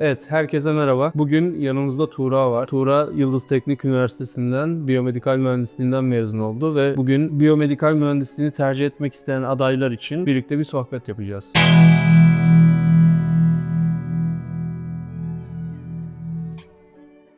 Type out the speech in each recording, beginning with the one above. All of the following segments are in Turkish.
Evet, herkese merhaba. Bugün yanımızda Tuğra var. Tuğra Yıldız Teknik Üniversitesi'nden biyomedikal mühendisliğinden mezun oldu ve bugün biyomedikal mühendisliğini tercih etmek isteyen adaylar için birlikte bir sohbet yapacağız.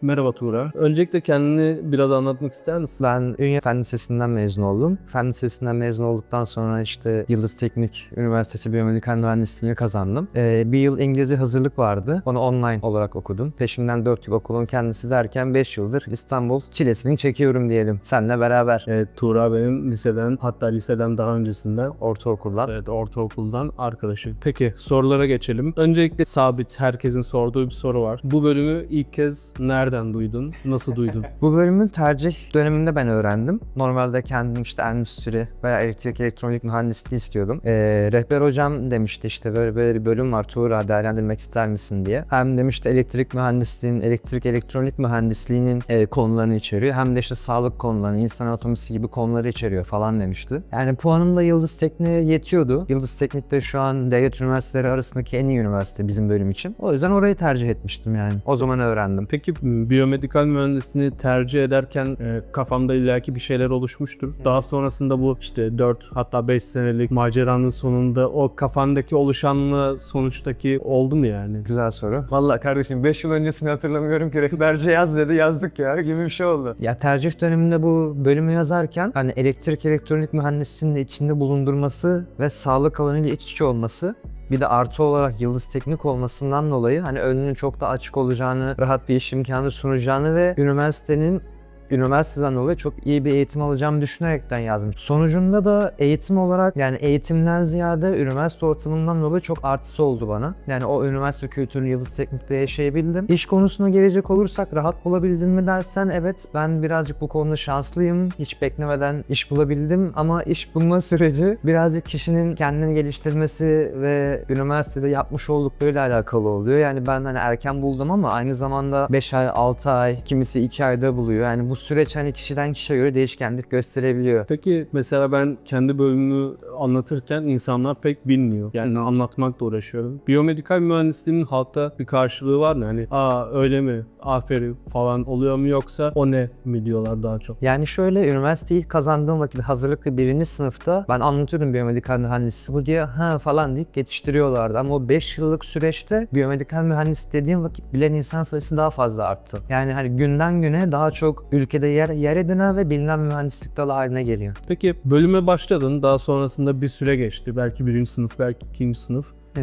Merhaba Tuğra. Öncelikle kendini biraz anlatmak ister misin? Ben Ünye Fen Lisesi'nden mezun oldum. Fen Lisesi'nden mezun olduktan sonra işte Yıldız Teknik Üniversitesi Biyomedikal Mühendisliğini kazandım. Ee, bir yıl İngilizce hazırlık vardı. Onu online olarak okudum. Peşimden 4 yıl okulun kendisi derken 5 yıldır İstanbul çilesini çekiyorum diyelim. Seninle beraber. Evet, Tuğra benim liseden hatta liseden daha öncesinden Ortaokuldan. Evet, ortaokuldan arkadaşım. Peki sorulara geçelim. Öncelikle sabit herkesin sorduğu bir soru var. Bu bölümü ilk kez nereden duydun? Nasıl duydun? Bu bölümün tercih döneminde ben öğrendim. Normalde kendim işte endüstri veya elektrik elektronik mühendisliği istiyordum. Ee, rehber hocam demişti işte böyle böyle bir bölüm var Tuğra değerlendirmek ister misin diye. Hem demişti elektrik mühendisliğinin, elektrik elektronik mühendisliğinin e, konularını içeriyor. Hem de işte sağlık konularını, insan anatomisi gibi konuları içeriyor falan demişti. Yani puanım da Yıldız Teknik'e yetiyordu. Yıldız Teknik de şu an devlet üniversiteleri arasındaki en iyi üniversite bizim bölüm için. O yüzden orayı tercih etmiştim yani. O zaman öğrendim. Peki biyomedikal mühendisliğini tercih ederken e, kafamda illaki bir şeyler oluşmuştur. Daha sonrasında bu işte 4 hatta 5 senelik maceranın sonunda o kafandaki oluşanla sonuçtaki oldu mu yani? Güzel soru. Vallahi kardeşim 5 yıl öncesini hatırlamıyorum ki rehberce yaz dedi yazdık ya gibi bir şey oldu. Ya tercih döneminde bu bölümü yazarken hani elektrik elektronik mühendisliğinin de içinde bulundurması ve sağlık alanıyla iç içe olması bir de artı olarak Yıldız Teknik olmasından dolayı hani önünün çok da açık olacağını, rahat bir iş imkanı sunacağını ve üniversitenin üniversiteden dolayı çok iyi bir eğitim alacağımı düşünerekten yazmış. Sonucunda da eğitim olarak yani eğitimden ziyade üniversite ortamından dolayı çok artısı oldu bana. Yani o üniversite kültürünü Yıldız Teknik'te yaşayabildim. İş konusuna gelecek olursak rahat bulabildin mi dersen evet ben birazcık bu konuda şanslıyım. Hiç beklemeden iş bulabildim ama iş bulma süreci birazcık kişinin kendini geliştirmesi ve üniversitede yapmış olduklarıyla alakalı oluyor. Yani ben hani erken buldum ama aynı zamanda 5 ay, 6 ay, kimisi 2 ayda buluyor. Yani bu süreç hani kişiden kişiye göre değişkenlik gösterebiliyor. Peki mesela ben kendi bölümümü anlatırken insanlar pek bilmiyor. Yani anlatmakla uğraşıyorum. Biyomedikal mühendisliğinin halkta bir karşılığı var mı? Hani aa öyle mi? Aferin falan oluyor mu yoksa o ne mi diyorlar daha çok? Yani şöyle üniversiteyi kazandığım vakit hazırlıklı birinci sınıfta ben anlatıyordum biyomedikal mühendisliği bu diye ha falan deyip geçiştiriyorlardı. Ama o 5 yıllık süreçte biyomedikal mühendis dediğim vakit bilen insan sayısı daha fazla arttı. Yani hani günden güne daha çok ülkede yer, yer edinen ve bilinen mühendislik dalı haline geliyor. Peki bölüme başladın. Daha sonrasında bir süre geçti. Belki birinci sınıf, belki ikinci sınıf. Ee,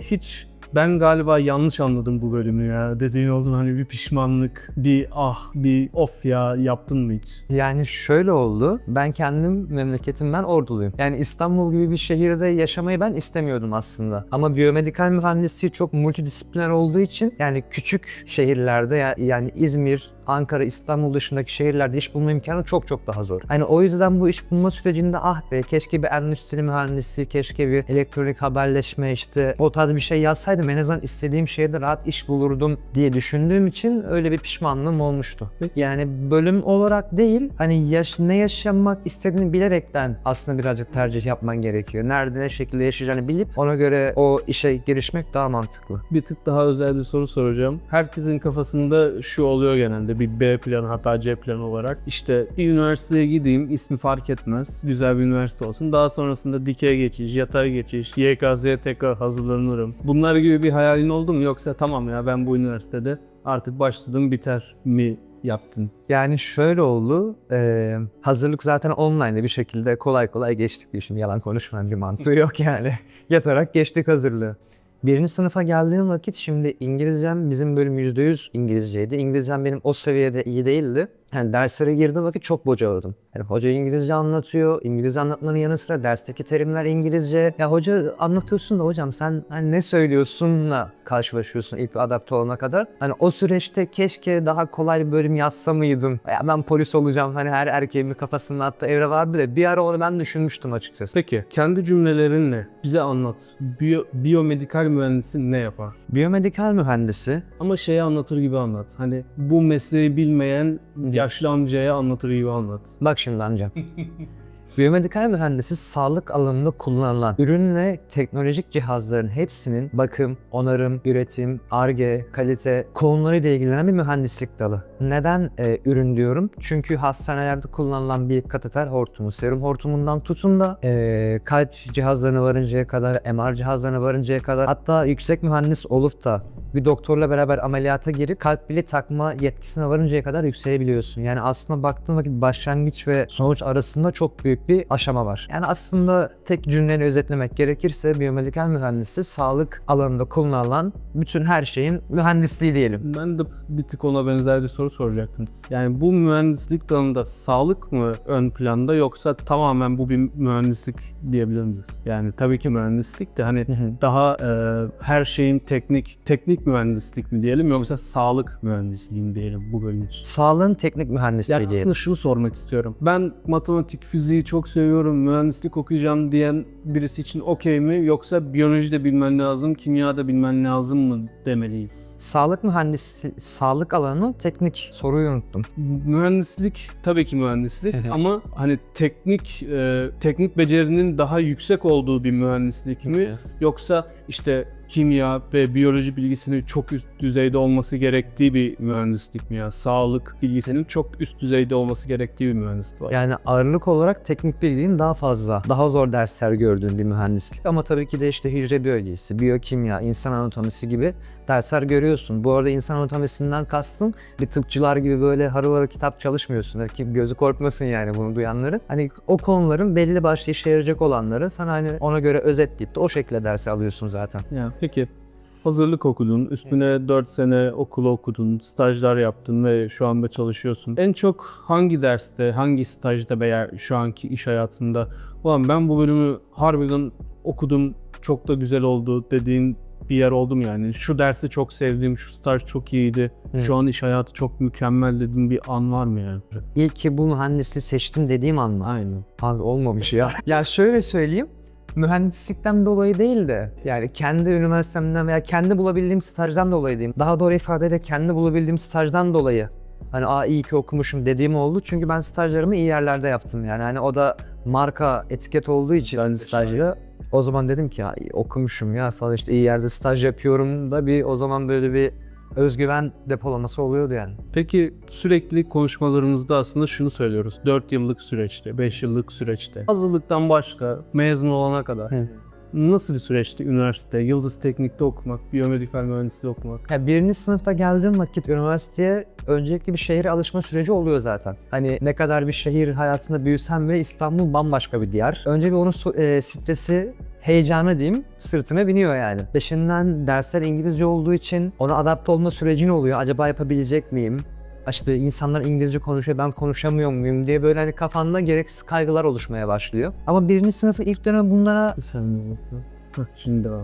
hiç ben galiba yanlış anladım bu bölümü ya. Dediğin oldu hani bir pişmanlık, bir ah, bir of ya yaptın mı hiç? Yani şöyle oldu. Ben kendim memleketim ben Orduluyum. Yani İstanbul gibi bir şehirde yaşamayı ben istemiyordum aslında. Ama biyomedikal mühendisliği çok multidisipliner olduğu için yani küçük şehirlerde ya- yani İzmir, Ankara, İstanbul dışındaki şehirlerde iş bulma imkanı çok çok daha zor. Hani o yüzden bu iş bulma sürecinde ah be keşke bir endüstri mühendisliği, keşke bir elektronik haberleşme işte o tarz bir şey yazsaydım en azından istediğim şehirde rahat iş bulurdum diye düşündüğüm için öyle bir pişmanlığım olmuştu. Yani bölüm olarak değil hani yaş ne yaşamak istediğini bilerekten aslında birazcık tercih yapman gerekiyor. Nerede ne şekilde yaşayacağını bilip ona göre o işe girişmek daha mantıklı. Bir tık daha özel bir soru soracağım. Herkesin kafasında şu oluyor genelde bir B planı hatta C planı olarak. İşte bir üniversiteye gideyim ismi fark etmez. Güzel bir üniversite olsun. Daha sonrasında dikey geçiş, yatay geçiş, YKS'ye tekrar hazırlanırım. Bunlar gibi bir hayalin oldu mu? Yoksa tamam ya ben bu üniversitede artık başladım biter mi yaptın? Yani şöyle oldu. eee, hazırlık zaten online'da bir şekilde kolay kolay geçtik diye şimdi yalan konuşmanın bir mantığı yok yani. Yatarak geçtik hazırlığı. Birinci sınıfa geldiğim vakit şimdi İngilizcem bizim bölüm %100 İngilizceydi. İngilizcem benim o seviyede iyi değildi. Yani derslere girdiğim vakit çok bocaladım. Yani hoca İngilizce anlatıyor. İngilizce anlatmanın yanı sıra dersteki terimler İngilizce. Ya hoca anlatıyorsun da hocam sen hani ne söylüyorsunla karşılaşıyorsun ilk adapte olana kadar. Hani o süreçte keşke daha kolay bir bölüm yazsa mıydım? Ya ben polis olacağım hani her erkeğin bir kafasında hatta evre vardı da bir ara onu ben düşünmüştüm açıkçası. Peki kendi cümlelerinle bize anlat. Biyo, biyomedikal mühendisi ne yapar? Biyomedikal mühendisi Ama şeyi anlatır gibi anlat. Hani bu mesleği bilmeyen yaşlı amcaya anlatır gibi anlat. Bak şimdi amcam. Biyomedikal mühendisi sağlık alanında kullanılan ürün ve teknolojik cihazların hepsinin bakım, onarım, üretim, arge, kalite konularıyla ilgilenen bir mühendislik dalı. Neden e, ürün diyorum? Çünkü hastanelerde kullanılan bir kateter hortumu, serum hortumundan tutun da e, kalp cihazlarına varıncaya kadar, MR cihazlarına varıncaya kadar hatta yüksek mühendis olup da bir doktorla beraber ameliyata girip kalp bile takma yetkisine varıncaya kadar yükselebiliyorsun. Yani aslında baktığın vakit başlangıç ve sonuç arasında çok büyük bir aşama var. Yani aslında tek cümleyle özetlemek gerekirse biyomedikal mühendisi sağlık alanında kullanılan bütün her şeyin mühendisliği diyelim. Ben de bir tık ona benzer bir soru soracaktım. Yani bu mühendislik dalında sağlık mı ön planda yoksa tamamen bu bir mühendislik diyebilir miyiz? Yani tabii ki mühendislik de hani daha e, her şeyin teknik teknik mühendislik mi diyelim yoksa sağlık mühendisliği mi diyelim bu bölüm için? Sağlığın teknik mühendisliği Yani diyelim. aslında şunu sormak istiyorum. Ben matematik, fiziği çok seviyorum, mühendislik okuyacağım diyen birisi için okey mi? Yoksa biyoloji de bilmen lazım, kimya da bilmen lazım mı demeliyiz? Sağlık mühendisi, sağlık alanının teknik soruyu unuttum. Mühendislik tabii ki mühendislik hı. ama hani teknik e, teknik becerinin daha yüksek olduğu bir mühendislik mi? Yoksa işte kimya ve biyoloji bilgisinin çok üst düzeyde olması gerektiği bir mühendislik mi ya? Sağlık bilgisinin çok üst düzeyde olması gerektiği bir mühendislik var. Yani ağırlık olarak teknik bilginin daha fazla, daha zor dersler gördüğün bir mühendislik. Ama tabii ki de işte hücre biyolojisi, biyokimya, insan anatomisi gibi dersler görüyorsun. Bu arada insan anatomisinden kastın bir tıpçılar gibi böyle harıl kitap çalışmıyorsun. Ki gözü korkmasın yani bunu duyanların. Hani o konuların belli başlı işe yarayacak olanları sana hani ona göre özetleyip de o şekilde ders alıyorsun zaten. Ya, peki hazırlık okudun, üstüne 4 sene okul okudun, stajlar yaptın ve şu anda çalışıyorsun. En çok hangi derste, hangi stajda veya şu anki iş hayatında ulan ben bu bölümü harbiden okudum, çok da güzel oldu dediğin bir yer oldu mu yani? Şu dersi çok sevdim, şu staj çok iyiydi, şu an iş hayatı çok mükemmel dediğin bir an var mı yani? İyi ki bu mühendisliği seçtim dediğim an mı? Aynen. Abi olmamış ya. ya şöyle söyleyeyim. Mühendislikten dolayı değil de yani kendi üniversitemden veya kendi bulabildiğim stajdan dolayı diyeyim. Daha doğru ifadeyle kendi bulabildiğim stajdan dolayı hani aa iyi ki okumuşum dediğim oldu. Çünkü ben stajlarımı iyi yerlerde yaptım yani. Hani o da marka etiket olduğu için Ben stajda o zaman dedim ki ya okumuşum ya falan işte iyi yerde staj yapıyorum da bir o zaman böyle bir özgüven depolaması oluyordu yani. Peki sürekli konuşmalarımızda aslında şunu söylüyoruz. 4 yıllık süreçte, 5 yıllık süreçte. Hazırlıktan başka, mezun olana kadar. Hı. Nasıl bir süreçti üniversite, Yıldız Teknik'te okumak, biyomedikal mühendisliği okumak? Ya birinci sınıfta geldiğim vakit üniversiteye öncelikli bir şehire alışma süreci oluyor zaten. Hani ne kadar bir şehir hayatında büyüsem bile İstanbul bambaşka bir diyar. Önce bir onun e, stresi, heyecanı diyeyim sırtıma biniyor yani. Peşinden dersler İngilizce olduğu için ona adapte olma sürecin oluyor. Acaba yapabilecek miyim? İşte insanlar İngilizce konuşuyor ben konuşamıyor muyum diye böyle hani kafanda gereksiz kaygılar oluşmaya başlıyor. Ama birinci sınıfı ilk dönem bunlara Sen Şimdi et.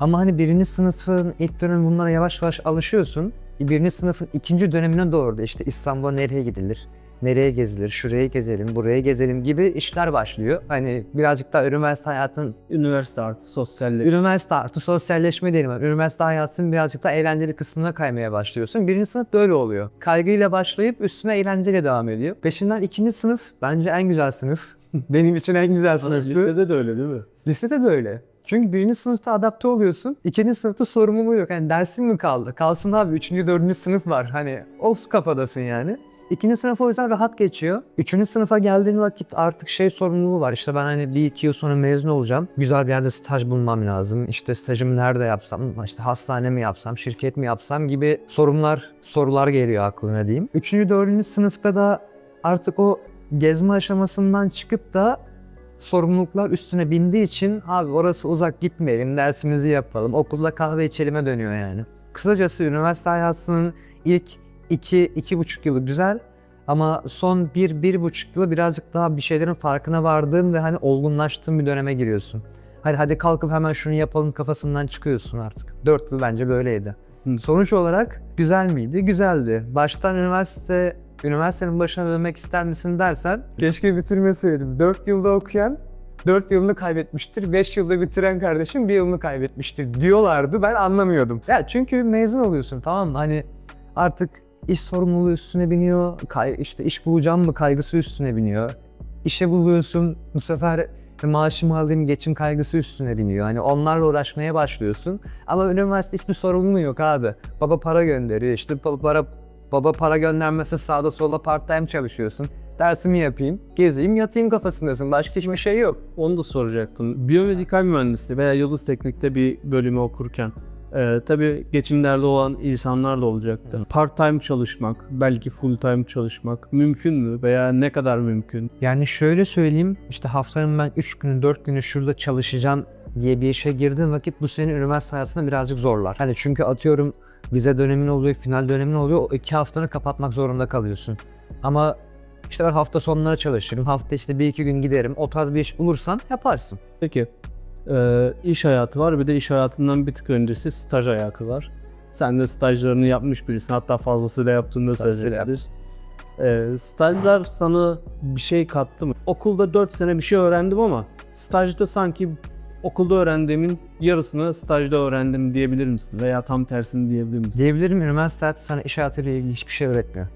ama hani birinci sınıfın ilk dönemi bunlara yavaş yavaş alışıyorsun. Birinci sınıfın ikinci dönemine doğru da işte İstanbul'a nereye gidilir, nereye gezilir, şuraya gezelim, buraya gezelim gibi işler başlıyor. Hani birazcık daha üniversite hayatın, Üniversite artı sosyalleşme. üniversite artı sosyalleşme diyelim. Yani üniversite hayatının birazcık daha eğlenceli kısmına kaymaya başlıyorsun. Birinci sınıf böyle oluyor. Kaygıyla başlayıp üstüne eğlenceyle devam ediyor. Peşinden ikinci sınıf bence en güzel sınıf. Benim için en güzel sınıftı. Lisede de öyle değil mi? Lisede de öyle. Çünkü birinci sınıfta adapte oluyorsun. ikinci sınıfta sorumluluğu yok. Yani dersin mi kaldı? Kalsın abi. Üçüncü, dördüncü sınıf var. Hani o kafadasın yani. İkinci sınıf o yüzden rahat geçiyor. Üçüncü sınıfa geldiğin vakit artık şey sorumluluğu var. İşte ben hani bir iki yıl sonra mezun olacağım. Güzel bir yerde staj bulmam lazım. İşte stajımı nerede yapsam, işte hastane mi yapsam, şirket mi yapsam gibi sorunlar, sorular geliyor aklına diyeyim. Üçüncü, dördüncü sınıfta da artık o gezme aşamasından çıkıp da sorumluluklar üstüne bindiği için abi orası uzak gitmeyelim, dersimizi yapalım, okulda kahve içelime dönüyor yani. Kısacası üniversite hayatının ilk 2 iki, buçuk yılı güzel ama son bir, bir buçuk yılı birazcık daha bir şeylerin farkına vardığın ve hani olgunlaştığın bir döneme giriyorsun. Hadi hadi kalkıp hemen şunu yapalım kafasından çıkıyorsun artık. Dört yıl bence böyleydi. Sonuç olarak güzel miydi? Güzeldi. Baştan üniversite üniversitenin başına dönmek ister misin dersen keşke bitirmeseydim. 4 yılda okuyan 4 yılını kaybetmiştir. 5 yılda bitiren kardeşim 1 yılını kaybetmiştir diyorlardı. Ben anlamıyordum. Ya çünkü mezun oluyorsun tamam mı? Hani artık iş sorumluluğu üstüne biniyor. Kay, işte iş bulacağım mı kaygısı üstüne biniyor. işe buluyorsun. Bu sefer maaşımı alayım geçim kaygısı üstüne biniyor. Hani onlarla uğraşmaya başlıyorsun. Ama üniversite hiçbir sorumluluğu yok abi. Baba para gönderiyor işte baba para baba para göndermesi sağda solda part time çalışıyorsun. Dersimi yapayım, gezeyim, yatayım kafasındasın. Başka hiçbir şey yok. Onu da soracaktım. Biyomedikal mühendisliği veya Yıldız Teknik'te bir bölümü okurken e, tabii geçimlerde olan insanlar da olacaktı. Part-time çalışmak, belki full-time çalışmak mümkün mü veya ne kadar mümkün? Yani şöyle söyleyeyim, işte haftanın ben 3 günü 4 günü şurada çalışacağım diye bir işe girdiğin vakit bu senin üniversite hayatında birazcık zorlar. Hani çünkü atıyorum vize dönemin oluyor, final dönemin oluyor, o iki haftanı kapatmak zorunda kalıyorsun. Ama işte ben hafta sonları çalışırım, hafta işte bir iki gün giderim, o tarz bir iş bulursan yaparsın. Peki e, iş hayatı var bir de iş hayatından bir tık öncesi staj hayatı var. Sen de stajlarını yapmış birisin hatta fazlasıyla yaptığını da Fazlasıyla söylediniz. E, stajlar sana bir şey kattı mı? Okulda 4 sene bir şey öğrendim ama stajda sanki okulda öğrendiğimin yarısını stajda öğrendim diyebilir misin? Veya tam tersini diyebilir misin? Diyebilirim üniversite hayatı sana iş hayatıyla ilgili hiçbir şey öğretmiyor.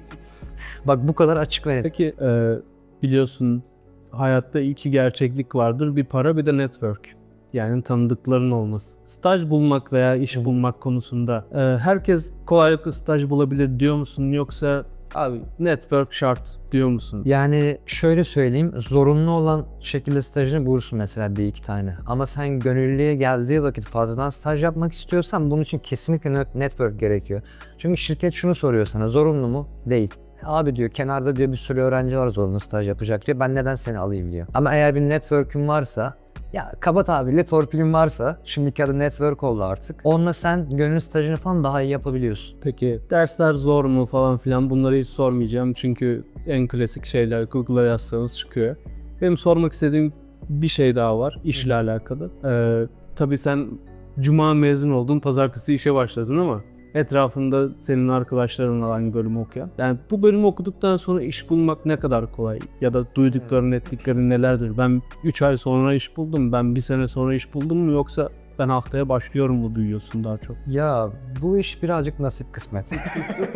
Bak bu kadar açık ve net. Peki e, biliyorsun hayatta iki gerçeklik vardır. Bir para bir de network. Yani tanıdıkların olması. Staj bulmak veya iş bulmak konusunda e, herkes kolaylıkla staj bulabilir diyor musun? Yoksa abi network şart diyor musun? Yani şöyle söyleyeyim, zorunlu olan şekilde stajını bulursun mesela bir iki tane. Ama sen gönüllüye geldiği vakit fazladan staj yapmak istiyorsan bunun için kesinlikle net- network gerekiyor. Çünkü şirket şunu soruyor sana, zorunlu mu? Değil. Abi diyor kenarda diyor bir sürü öğrenci var zorunlu staj yapacak diyor. Ben neden seni alayım diyor. Ama eğer bir network'ün varsa ya kaba tabirle torpilin varsa şimdiki adı network oldu artık. Onunla sen gönüllü stajını falan daha iyi yapabiliyorsun. Peki dersler zor mu falan filan bunları hiç sormayacağım. Çünkü en klasik şeyler Google'a yazsanız çıkıyor. Benim sormak istediğim bir şey daha var işle alakalı. Ee, tabii sen cuma mezun oldun, pazartesi işe başladın ama etrafında senin arkadaşlarınla aynı bölümü okuyan. Yani bu bölümü okuduktan sonra iş bulmak ne kadar kolay? Ya da duydukların, ettiklerin nelerdir? Ben 3 ay sonra iş buldum, ben bir sene sonra iş buldum mu yoksa ben haftaya başlıyorum mu duyuyorsun daha çok? Ya bu iş birazcık nasip kısmet.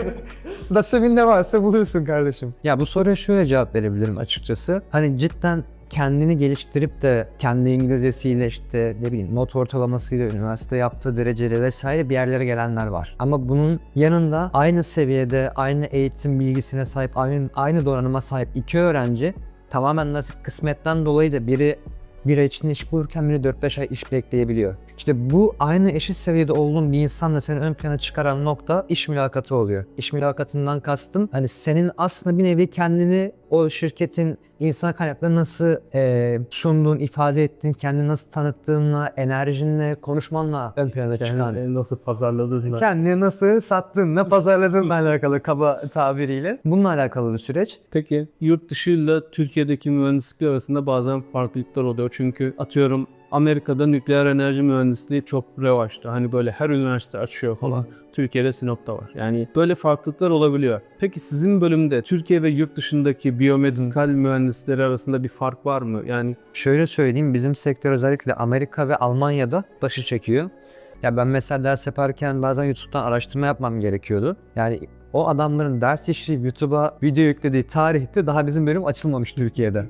Nasibin ne varsa buluyorsun kardeşim. Ya bu soruya şöyle cevap verebilirim açıkçası. Hani cidden kendini geliştirip de kendi İngilizcesiyle işte ne bileyim not ortalamasıyla üniversite yaptığı dereceyle vesaire bir yerlere gelenler var. Ama bunun yanında aynı seviyede aynı eğitim bilgisine sahip aynı, aynı donanıma sahip iki öğrenci tamamen nasip kısmetten dolayı da biri bir ay içinde iş bulurken biri 4-5 ay iş bekleyebiliyor. İşte bu aynı eşit seviyede olduğun bir insanla seni ön plana çıkaran nokta iş mülakatı oluyor. İş mülakatından kastım hani senin aslında bir nevi kendini o şirketin insan kaynakları nasıl e, sunduğun, ifade ettiğin, kendini nasıl tanıttığınla, enerjinle, konuşmanla ön plana çıkan. Yani nasıl pazarladığınla. Kendini nasıl sattığınla, pazarladığınla alakalı kaba tabiriyle. Bununla alakalı bir süreç. Peki yurt dışıyla Türkiye'deki mühendislik arasında bazen farklılıklar oluyor. Çünkü atıyorum Amerika'da nükleer enerji mühendisliği çok revaçta. Hani böyle her üniversite açıyor falan. Türkiye'de Sinop'ta var. Yani böyle farklılıklar olabiliyor. Peki sizin bölümde Türkiye ve yurt dışındaki biyomedikal mühendisleri arasında bir fark var mı? Yani Şöyle söyleyeyim bizim sektör özellikle Amerika ve Almanya'da başı çekiyor. Ya ben mesela ders yaparken bazen YouTube'dan araştırma yapmam gerekiyordu. Yani o adamların ders işleyip YouTube'a video yüklediği tarihte daha bizim bölüm açılmamış Türkiye'de.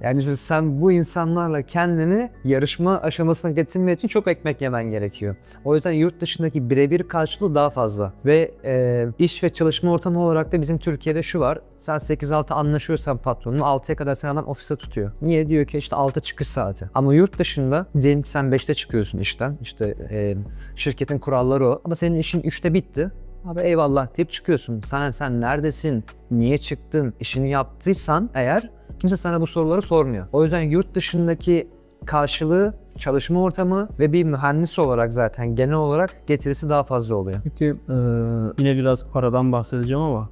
Yani sen bu insanlarla kendini yarışma aşamasına getirmek için çok ekmek yemen gerekiyor. O yüzden yurt dışındaki birebir karşılığı daha fazla. Ve e, iş ve çalışma ortamı olarak da bizim Türkiye'de şu var. Sen 8-6 anlaşıyorsan patronun 6'ya kadar seni adam ofise tutuyor. Niye? Diyor ki işte 6 çıkış saati. Ama yurt dışında diyelim ki sen 5'te çıkıyorsun işten. İşte e, şirketin kuralları o. Ama senin işin 3'te bitti. Abi eyvallah deyip çıkıyorsun. Sen sen neredesin? Niye çıktın? İşini yaptıysan eğer kimse sana bu soruları sormuyor. O yüzden yurt dışındaki karşılığı çalışma ortamı ve bir mühendis olarak zaten genel olarak getirisi daha fazla oluyor. peki eee, yine biraz paradan bahsedeceğim ama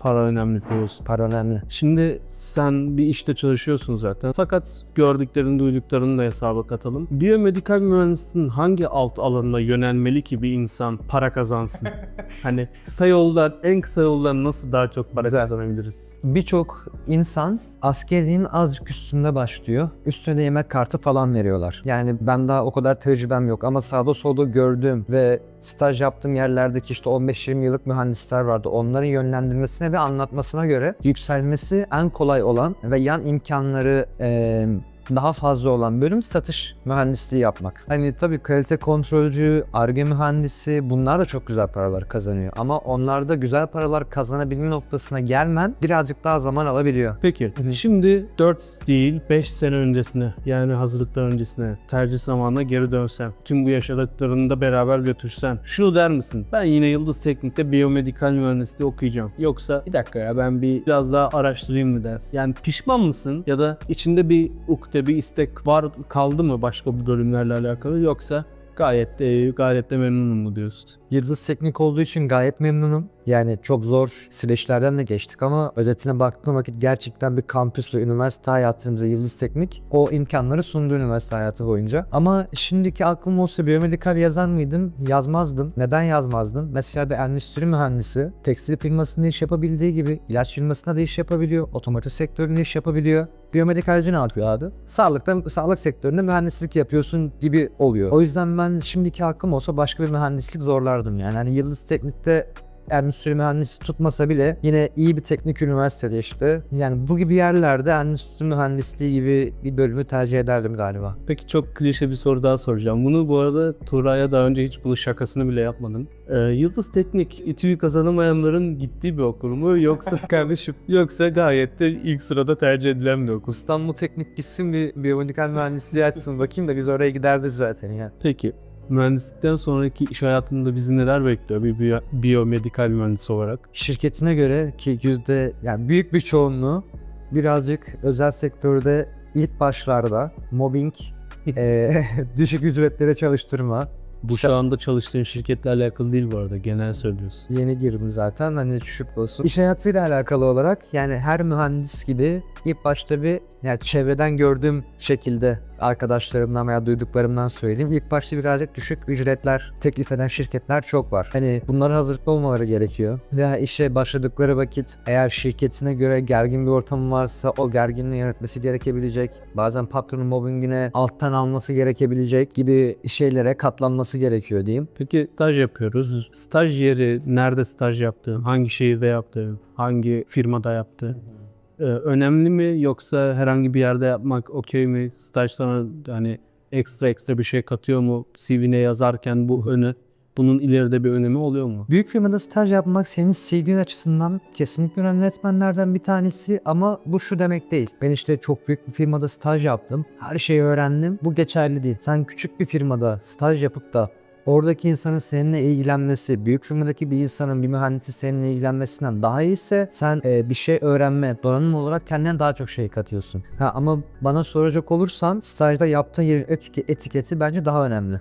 para önemli biliyorsun. Para önemli. Şimdi sen bir işte çalışıyorsun zaten. Fakat gördüklerini, duyduklarını da hesaba katalım. Biyomedikal mühendisliğin hangi alt alanına yönelmeli ki bir insan para kazansın? hani kısa yoldan, en kısa yoldan nasıl daha çok para kazanabiliriz? Birçok insan askerliğin azıcık üstünde başlıyor. Üstüne de yemek kartı falan veriyorlar. Yani ben daha o kadar tecrübem yok ama sağda solda gördüğüm ve staj yaptığım yerlerdeki işte 15-20 yıllık mühendisler vardı. Onların yönlendirmesine ve anlatmasına göre yükselmesi en kolay olan ve yan imkanları eee, daha fazla olan bölüm satış mühendisliği yapmak. Hani tabii kalite kontrolcü, arge mühendisi bunlar da çok güzel paralar kazanıyor. Ama onlarda güzel paralar kazanabilme noktasına gelmen birazcık daha zaman alabiliyor. Peki şimdi 4 değil 5 sene öncesine yani hazırlıklar öncesine tercih zamanına geri dönsen tüm bu yaşadıklarını da beraber götürsen şunu der misin? Ben yine Yıldız Teknik'te biyomedikal mühendisliği okuyacağım. Yoksa bir dakika ya ben bir biraz daha araştırayım mı dersin? Yani pişman mısın ya da içinde bir ukde bir istek var kaldı mı başka bu bölümlerle alakalı yoksa gayet de gayet de memnunum mu diyorsun? Yıldız Teknik olduğu için gayet memnunum. Yani çok zor süreçlerden de geçtik ama özetine baktığım vakit gerçekten bir kampüs ve üniversite hayatımıza Yıldız Teknik o imkanları sundu üniversite hayatı boyunca. Ama şimdiki aklım olsa biyomedikal yazar mıydım? Yazmazdım. Neden yazmazdım? Mesela bir endüstri mühendisi tekstil firmasında iş yapabildiği gibi ilaç firmasında da iş yapabiliyor. Otomotiv sektöründe iş yapabiliyor. Biyomedikalci ne yapıyor abi? Sağlıkta, sağlık sektöründe mühendislik yapıyorsun gibi oluyor. O yüzden ben şimdiki aklım olsa başka bir mühendislik zorlardım yani. Hani Yıldız Teknik'te endüstri mühendisi tutmasa bile yine iyi bir teknik üniversitede işte. Yani bu gibi yerlerde endüstri mühendisliği gibi bir bölümü tercih ederdim galiba. Peki çok klişe bir soru daha soracağım. Bunu bu arada Turay'a daha önce hiç bunun şakasını bile yapmadım. Ee, Yıldız Teknik İTÜ'yü kazanamayanların gittiği bir okul mu yoksa kardeşim yoksa gayet de ilk sırada tercih edilen bir okul. İstanbul Teknik gitsin bir biyomedikal mühendisliği açsın bakayım da biz oraya giderdik zaten ya. Peki mühendislikten sonraki iş hayatında bizi neler bekliyor bir biyo- biyomedikal mühendis olarak? Şirketine göre ki yüzde yani büyük bir çoğunluğu birazcık özel sektörde ilk başlarda mobbing, eee, düşük ücretlere çalıştırma, Bu şu anda çalıştığın şirketle alakalı değil bu arada genel söylüyorsun. Yeni girdim zaten hani şükür olsun. İş hayatıyla alakalı olarak yani her mühendis gibi ilk başta bir yani çevreden gördüğüm şekilde arkadaşlarımdan veya duyduklarımdan söyleyeyim. İlk başta birazcık düşük ücretler teklif eden şirketler çok var. Hani bunlara hazırlıklı olmaları gerekiyor. Veya işe başladıkları vakit eğer şirketine göre gergin bir ortam varsa o gerginliği yönetmesi gerekebilecek. Bazen patronun mobbingine alttan alması gerekebilecek gibi şeylere katlanması gerekiyor diyeyim. Peki staj yapıyoruz. Staj yeri nerede staj yaptığın, hangi şehirde yaptığın, hangi firmada yaptığın ee, önemli mi yoksa herhangi bir yerde yapmak okey mi? Staj sana hani ekstra ekstra bir şey katıyor mu? CV'ne yazarken bu önü bunun ileride bir önemi oluyor mu? Büyük firmada staj yapmak senin CV açısından kesinlikle önemli etmenlerden bir tanesi ama bu şu demek değil. Ben işte çok büyük bir firmada staj yaptım. Her şeyi öğrendim. Bu geçerli değil. Sen küçük bir firmada staj yapıp da oradaki insanın seninle ilgilenmesi, büyük firmadaki bir insanın, bir mühendisi seninle ilgilenmesinden daha iyiyse sen e, bir şey öğrenme, donanım olarak kendine daha çok şey katıyorsun. Ha, ama bana soracak olursan stajda yaptığın yerin etike- etiketi bence daha önemli.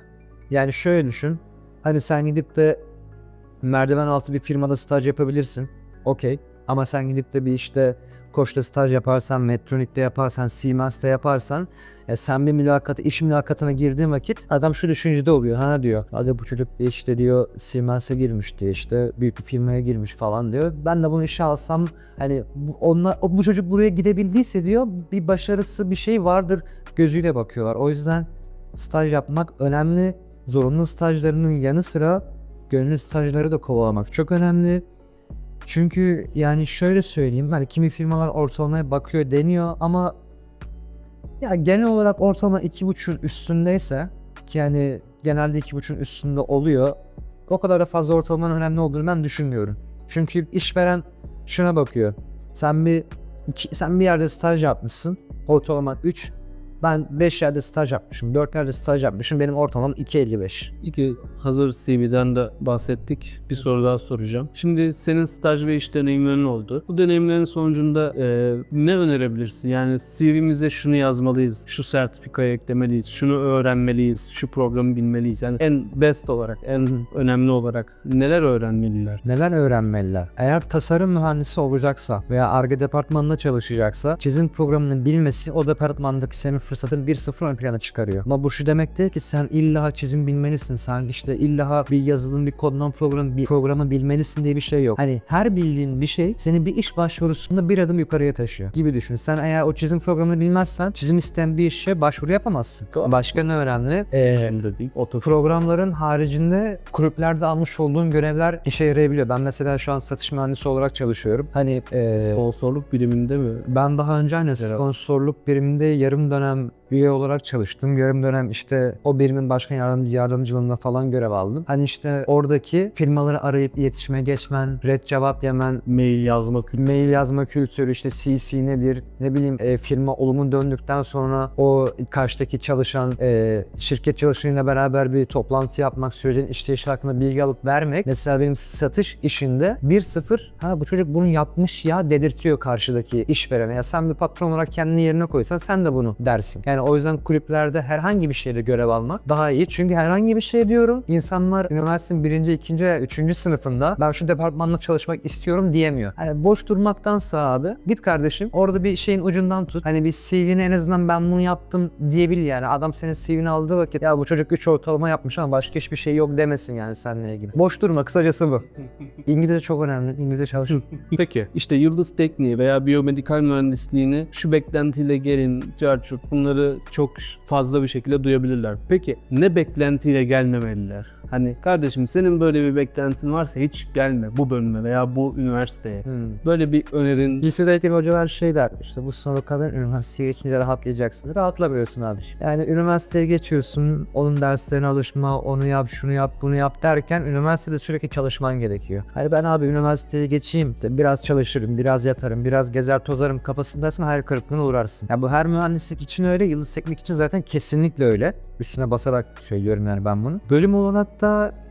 Yani şöyle düşün. Hani sen gidip de merdiven altı bir firmada staj yapabilirsin. Okey. Ama sen gidip de bir işte Koç'ta staj yaparsan, Metronik'te yaparsan, Siemens'te yaparsan e, sen bir mülakata, iş mülakatına girdiğin vakit adam şu düşüncede oluyor. Ha diyor. Hadi bu çocuk işte diyor Siemens'e girmiş diye işte büyük bir firmaya girmiş falan diyor. Ben de bunu işe alsam hani bu, onlar, bu çocuk buraya gidebildiyse diyor bir başarısı bir şey vardır gözüyle bakıyorlar. O yüzden staj yapmak önemli. Zorunlu stajlarının yanı sıra gönüllü stajları da kovalamak çok önemli. Çünkü yani şöyle söyleyeyim hani kimi firmalar ortalamaya bakıyor deniyor ama ya genel olarak ortalama 2.5'ün üstündeyse ki yani genelde 2.5'ün üstünde oluyor. O kadar da fazla ortalamanın önemli olduğunu ben düşünmüyorum. Çünkü işveren şuna bakıyor. Sen bir sen bir yerde staj yapmışsın. Ortalama 3. Ben 5 yerde staj yapmışım. 4 yerde staj yapmışım. Benim ortalamam 2.55. İki hazır CV'den de bahsettik. Bir soru daha soracağım. Şimdi senin staj ve iş deneyimlerin oldu. Bu deneyimlerin sonucunda e, ne önerebilirsin? Yani CV'mize şunu yazmalıyız, şu sertifikayı eklemeliyiz, şunu öğrenmeliyiz, şu programı bilmeliyiz. Yani en best olarak, en önemli olarak neler öğrenmeliler? Neler öğrenmeliler? Eğer tasarım mühendisi olacaksa veya ARGE departmanında çalışacaksa çizim programını bilmesi o departmandaki senin fırsatını 1-0 ön plana çıkarıyor. Ama bu şu demek değil ki sen illa çizim bilmelisin. Sen işte illa bir yazılım, bir kodlama programı, bir programı bilmelisin diye bir şey yok. Hani her bildiğin bir şey seni bir iş başvurusunda bir adım yukarıya taşıyor gibi düşün. Sen eğer o çizim programını bilmezsen çizim isteyen bir işe başvuru yapamazsın. Başka ne önemli? Ee, programların haricinde kulüplerde almış olduğun görevler işe yarayabiliyor. Ben mesela şu an satış mühendisi olarak çalışıyorum. Hani e, sponsorluk biriminde mi? ben daha önce hani sponsorluk biriminde yarım dönem and üye olarak çalıştım. Yarım dönem işte o birimin başkan yardımcı yardımcılığında falan görev aldım. Hani işte oradaki firmaları arayıp iletişime geçmen, red cevap yemen, Mail yazma kültürü. mail yazma kültürü işte CC nedir ne bileyim e, firma olumlu döndükten sonra o karşıdaki çalışan e, şirket çalışanıyla beraber bir toplantı yapmak sürecin işleyişi hakkında bilgi alıp vermek mesela benim satış işinde 1-0 ha bu çocuk bunu yapmış ya dedirtiyor karşıdaki işverene ya sen bir patron olarak kendini yerine koysan sen de bunu dersin. Yani o yüzden kulüplerde herhangi bir şeyde görev almak daha iyi. Çünkü herhangi bir şey diyorum insanlar üniversitenin birinci, ikinci veya üçüncü sınıfında ben şu departmanda çalışmak istiyorum diyemiyor. Hani boş durmaktansa abi git kardeşim orada bir şeyin ucundan tut. Hani bir CV'ni en azından ben bunu yaptım diyebil yani. Adam senin CV'ni aldığı vakit ya bu çocuk 3 ortalama yapmış ama başka hiçbir şey yok demesin yani seninle ilgili. Boş durma kısacası bu. İngilizce çok önemli. İngilizce çalış. Peki işte yıldız tekniği veya biyomedikal mühendisliğini şu beklentiyle gelin, carçurt bunları çok fazla bir şekilde duyabilirler. Peki ne beklentiyle gelmemeliler? Hani kardeşim senin böyle bir beklentin varsa hiç gelme bu bölüme veya bu üniversiteye. Hmm. Böyle bir önerin Lisedeyken hocalar şey der işte bu sınava kadar üniversiteye geçince rahatlayacaksın. Rahatlamıyorsun abi. Yani üniversiteye geçiyorsun, onun derslerine alışma, onu yap, şunu yap, bunu yap derken üniversitede sürekli çalışman gerekiyor. Hani ben abi üniversiteye geçeyim, de biraz çalışırım, biraz yatarım, biraz gezer tozarım kafasındaysan hayal kırıklığına uğrarsın. Ya bu her mühendislik için öyle, yıldız teknik için zaten kesinlikle öyle. Üstüne basarak söylüyorum yani ben bunu. Bölüm olarak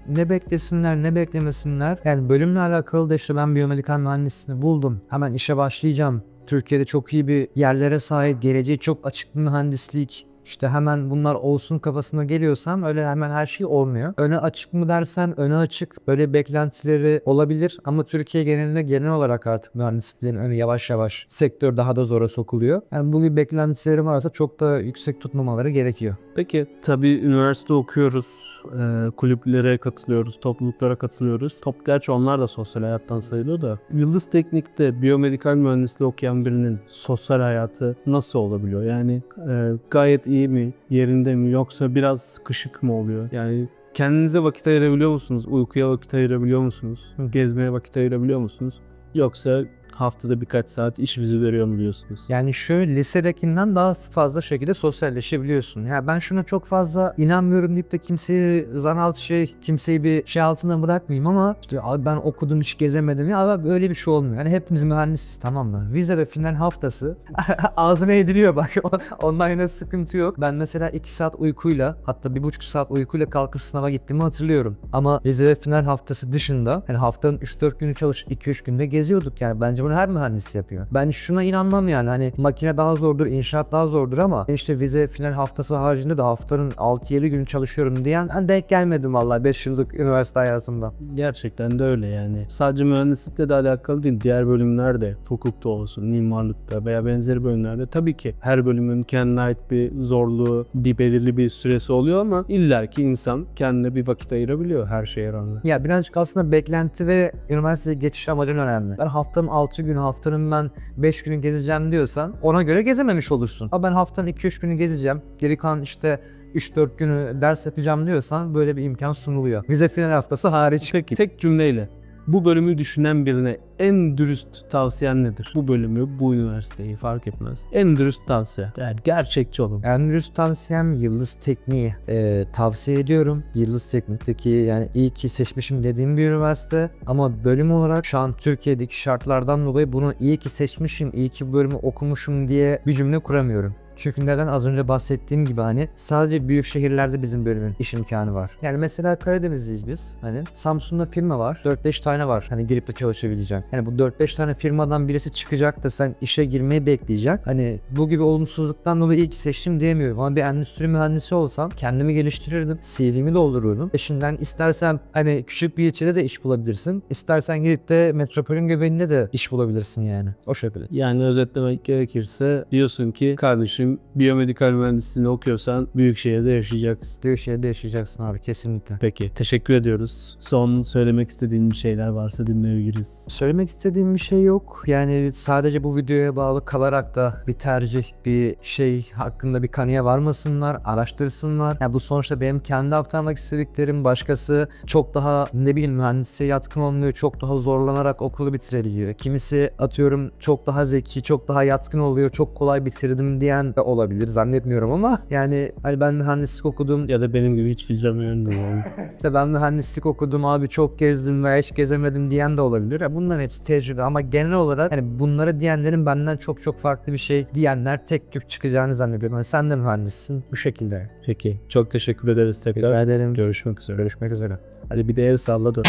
ne beklesinler ne beklemesinler. Yani bölümle alakalı da işte ben biyomedikal mühendisliğini buldum. Hemen işe başlayacağım. Türkiye'de çok iyi bir yerlere sahip, geleceği çok açık bir mühendislik. İşte hemen bunlar olsun kafasına geliyorsam öyle hemen her şey olmuyor. Öne açık mı dersen öne açık böyle beklentileri olabilir ama Türkiye genelinde genel olarak artık mühendisliklerin önü yavaş yavaş sektör daha da zora sokuluyor. Yani bu gibi beklentileri varsa çok da yüksek tutmamaları gerekiyor. Peki tabii üniversite okuyoruz, e, kulüplere katılıyoruz, topluluklara katılıyoruz. Top gerçi onlar da sosyal hayattan sayılıyor da. Yıldız Teknik'te biyomedikal mühendisliği okuyan birinin sosyal hayatı nasıl olabiliyor? Yani e, gayet iyi mi, yerinde mi yoksa biraz sıkışık mı oluyor? Yani kendinize vakit ayırabiliyor musunuz? Uykuya vakit ayırabiliyor musunuz? Gezmeye vakit ayırabiliyor musunuz? Yoksa haftada birkaç saat iş vizi veriyor mu diyorsunuz? Yani şu lisedekinden daha fazla şekilde sosyalleşebiliyorsun. Ya ben şuna çok fazla inanmıyorum deyip de kimseyi zan altı şey, kimseyi bir şey altına bırakmayayım ama işte abi ben okudum hiç gezemedim ya abi böyle bir şey olmuyor. Yani hepimiz mühendisiz tamam mı? Vize ve final haftası ağzına ediliyor bak. Ondan yine sıkıntı yok. Ben mesela 2 saat uykuyla hatta 1,5 saat uykuyla kalkıp sınava gittiğimi hatırlıyorum. Ama vize ve final haftası dışında yani haftanın 3-4 günü çalış 2-3 günde geziyorduk yani. Bence bunu her mühendis yapıyor. Ben şuna inanmam yani hani makine daha zordur, inşaat daha zordur ama işte vize final haftası haricinde de haftanın 6-7 günü çalışıyorum diyen ben denk gelmedim vallahi 5 yıllık üniversite hayatımda. Gerçekten de öyle yani. Sadece mühendislikle de alakalı değil. Diğer bölümlerde, hukukta olsun, mimarlıkta veya benzeri bölümlerde tabii ki her bölümün kendine ait bir zorluğu, bir belirli bir süresi oluyor ama illaki insan kendine bir vakit ayırabiliyor her şeye rağmen. Ya birazcık aslında beklenti ve üniversiteye geçiş amacın önemli. Ben haftanın 6 günü, haftanın ben 5 günü gezeceğim diyorsan ona göre gezememiş olursun. Ama ben haftanın 2-3 günü gezeceğim. Geri kalan işte 3-4 günü ders yapacağım diyorsan böyle bir imkan sunuluyor. Vize final haftası hariç. Peki tek cümleyle bu bölümü düşünen birine en dürüst tavsiyen nedir? Bu bölümü, bu üniversiteyi fark etmez. En dürüst tavsiye. Yani gerçekçi olun. En dürüst tavsiyem Yıldız Tekniği. Ee, tavsiye ediyorum. Yıldız Teknik'teki yani iyi ki seçmişim dediğim bir üniversite. Ama bölüm olarak şu an Türkiye'deki şartlardan dolayı bunu iyi ki seçmişim, iyi ki bu bölümü okumuşum diye bir cümle kuramıyorum. Çünkü neden az önce bahsettiğim gibi hani sadece büyük şehirlerde bizim bölümün iş imkanı var. Yani mesela Karadenizliyiz biz. Hani Samsun'da firma var. 4-5 tane var. Hani girip de çalışabileceğin. Yani bu 4-5 tane firmadan birisi çıkacak da sen işe girmeyi bekleyeceksin. Hani bu gibi olumsuzluktan dolayı ki seçtim diyemiyorum. Ama bir endüstri mühendisi olsam kendimi geliştirirdim. CV'mi doldururdum. E şimdiden istersen hani küçük bir ilçede de iş bulabilirsin. İstersen gidip de metropolün göbeğinde de iş bulabilirsin yani. O şekilde. Yani özetlemek gerekirse diyorsun ki kardeşim karşıyım. Biyomedikal mühendisliğini okuyorsan büyük şehirde yaşayacaksın. Diyor şehirde yaşayacaksın abi kesinlikle. Peki teşekkür ediyoruz. Son söylemek istediğin bir şeyler varsa dinleyebiliriz. Söylemek istediğim bir şey yok. Yani sadece bu videoya bağlı kalarak da bir tercih, bir şey hakkında bir kanıya varmasınlar, araştırsınlar. Yani bu sonuçta benim kendi aktarmak istediklerim başkası çok daha ne bileyim mühendisliğe yatkın olmuyor, çok daha zorlanarak okulu bitirebiliyor. Kimisi atıyorum çok daha zeki, çok daha yatkın oluyor, çok kolay bitirdim diyen de olabilir zannetmiyorum ama yani hani ben mühendislik okudum Ya da benim gibi hiç filtreme yani. işte ben mühendislik okudum abi çok gezdim veya hiç gezemedim diyen de olabilir. Bunların hepsi tecrübe ama genel olarak hani bunları diyenlerin benden çok çok farklı bir şey diyenler tek tük çıkacağını zannediyorum. Hani sen de mühendissin bu şekilde. Peki çok teşekkür ederiz tekrar. Rica ederim. Görüşmek üzere. Görüşmek üzere. Hadi bir de el salla dön.